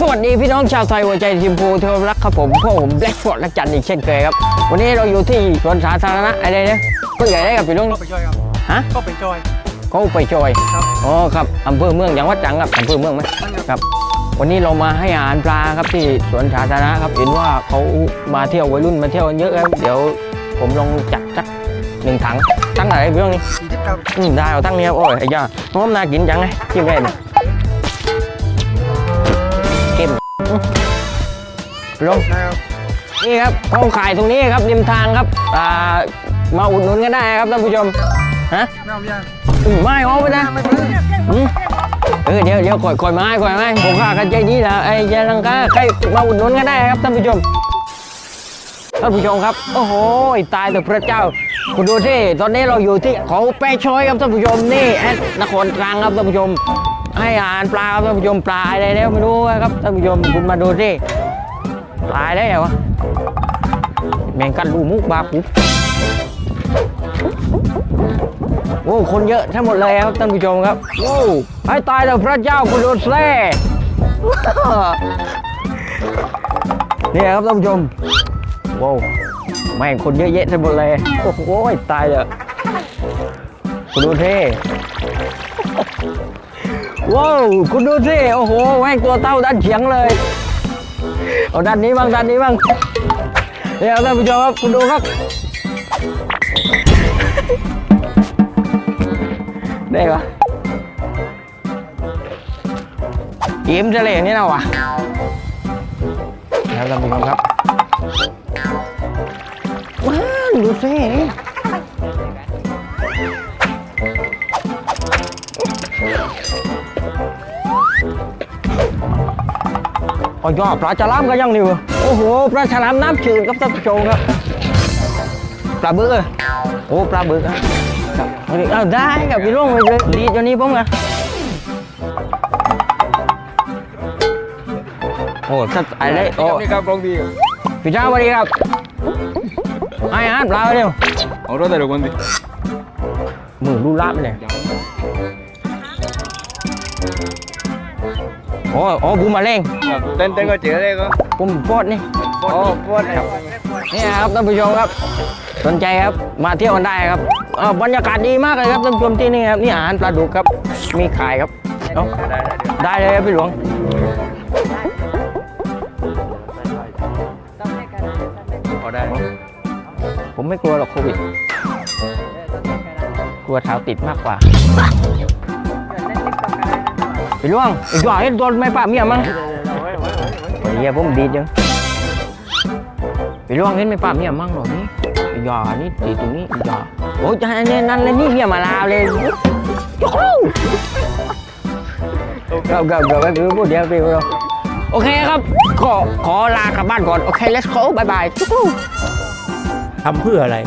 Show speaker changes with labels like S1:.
S1: สวัสดีพี่น้องชาวไทยหัวใจทีมพูเทอมรักครับผมพวกผมแบล็กฟอร์ดและจันอีกเช่นเคยครับ วันนี้เราอยู่ที่สวนสาธารณะอะไรเนี่ยก็ใหญ่ได้กับพี่ลุง
S2: เข้าไปช่วยครับ
S1: ฮะ
S2: เข้าไปช่วย
S1: เขาไปช่วย
S2: ครับ
S1: อ๋อครับอำเภอเมืองอย่างวัดจังครับอำเภอเมืองไหม
S2: นั่นครับ
S1: ครับวันนี้เรามาให้อาหารปลาครับที่สวนสาธารณะครับเห็นว่าเขามาเที่ยววัยรุ่นมาเที่ยวกันเยอะครับเดี๋ยวผมลองจัดสักหนึ่งถังตั้งอะไรพี่ลุงนี่
S2: สี่ทิศครับ
S1: อืมได้เอาตั้งนี้ครับโอ้ยไอ้ย่าหอมน่ากินจังไงชิมได้เนี่ย ลง
S2: นะครับ
S1: นี่ครับเขาขายตรงนี้ครับริมทางครับอ่ามาอุดหนุนกันได้ครับท่านผู้ชมฮะ
S2: ไม่เอายัง
S1: อืมไม่เอาไปนะ
S2: ไม่เป็นไร
S1: อืมเออเดี๋ยวเดี๋ยวก่อยก่อยไม้ก่อยไม้ผมข้ากันใจดีนะไอ้ยาลังกาใครมาอุดหนุนกันได้ครับท่านผู้ชมท่านผู้ชมครับโอ้โหตายแต่พระเจ้าคุณดูที่ตอนนี้เราอยู่ที่เขาแปรชอยครับท่านผู้ชมนี่แอดนครกลางครับท่านผู้ชมให้อาหารปลาครับท่านผู้ชมปลาอะไรแล้วไม่รู้ครับท่านผู้ชมคุณมาดูที่ป ลาได้เหรอวะแมงกันลูมุกบาปุ๊บโอ้คนเยอะทั้งหมดเลยครับท่านผู้ชมครับโอ้ให้ตายแต่พระเจ้าคุณดูแซ่นี่ครับท่านผู้ชมว้าวแม่งคนเยอะแยะทั้งหมดเลยโอ้โหตายเลยคุณดูเท่ว้าวคุณดูสิโอ้โหแม่งตัวเต้าด้านเฉียงเลย เอาด้านนี้บ้างด้านนี้บ้างเดี๋ยวท่านผู้ชมครับคุณดูครับได้ปะยิ้มจะเลยอย่างนี้นะวะแล้วท่านผู้ชมครับว้าวดูสิ อ๋อยอปลาฉลามก็ยังนี่วะโอ้โหปลาฉลามน้ำจืดครับท่านผู้ชมครับปลาบึกเอ้ยโอ้ปลาบึกอะครับเอาดิเอาได้กับพี่ลุงเลยดีจนนี้ผมอะโอ้สัตว์อะไรโอ้
S2: นี่ครับกองดี
S1: พี่เจ้าสวัสดีครับให้อาหารปลาไปเร็ว
S2: เอารถแต่ละคนดิ
S1: มือรูลับเลย โอ้โอ้บูมมาเร่ง
S2: เต้นเต้นก็เจอเลยก็
S1: ผมปอดนี่
S2: โอ้ปวดครับ
S1: นี่ครับท่านผู้ชมครับ สนใจครับมาเที่ยวกันได้ครับเอ่อบรรยากาศดีมากเลยครับท่านผู้ชมที่นี่ครับนี่อาหารปลาดุกครับ มีขายครับเอ้า
S2: ได้ได้เดี๋ยว
S1: ได้เลยครับพี่หลวง
S2: เอาได้
S1: ผมไม่กลัวหรอกโควิด กลัวเท้าติดมากกว่า พี่หลวงอีกหน่อยให้โดนไม่ป่าเมียมั้งโอ้ยเหี้ยผมดีจังพี่หลวงเห็นไม่ป่าเมียมั้งหรอนี่อีกหน่อยนี่ตีตรงนี้อีกหน่อยโอ้ยจะให้เนี่ยนั่นเลยนี่เมียมาลาวเลยยกลูกครับครับครับไม่พูดเดียวพี่เราโอเคครับขอขอลากลับบ้านก่อน โอเค let's go bye bye
S3: ทำเพื่ออะไร